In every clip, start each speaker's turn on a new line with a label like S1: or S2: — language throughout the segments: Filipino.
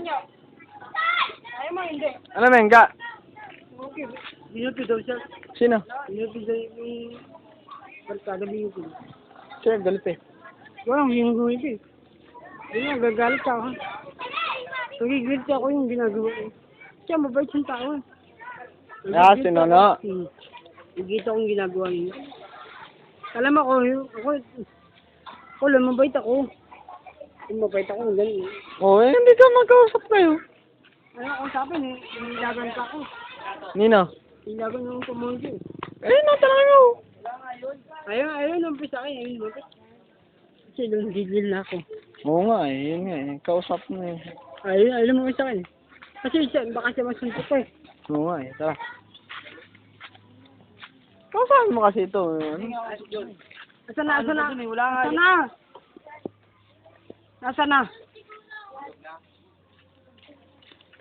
S1: nyo? Ayaw mo, hindi.
S2: Ano, Mengga?
S1: Okay. Binuto daw siya.
S2: Sino?
S1: Binuto daw yung barkada binuto.
S2: Sino galit eh?
S1: Walang binuto ito eh. Hindi nga, gagalit ako. Nagigilit ako yung ginagawa ko. Siya, mabait siyang tao eh.
S2: Ah, si Nono.
S1: Hmm. Nagigita akong ginagawa niya. Alam ako, yung- ako, ako lang, mabait ako. Kung mabait ako, ganun. eh.
S2: Oo, eh, hindi ka magkausap kayo.
S1: Ano akin eh, inilagan ka ako.
S2: Nino?
S1: Inilagan yung community.
S2: Eh, natanong ako.
S1: Ayun, ayun, ang pisa akin, ayun, bakit? Kasi nung gigil na ako.
S2: Oo nga eh, yun nga eh. Kausap mo eh.
S1: Ayun, ayun mo sa akin. Kasi siya, baka siya masuntok ko eh.
S2: Oo nga eh, tara. Kausapin mo kasi ito. Ano?
S1: Asa na, asa na? Asa na? Asa na?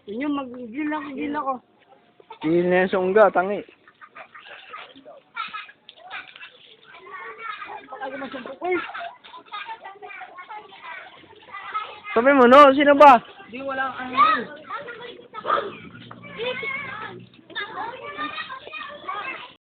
S1: Yun yung mag-gil ako, gil ako.
S2: Tigil na yung sungga, tangi.
S1: Baka ko eh.
S2: Sabi mo, no? Sino ba?
S1: Di wala kang ano.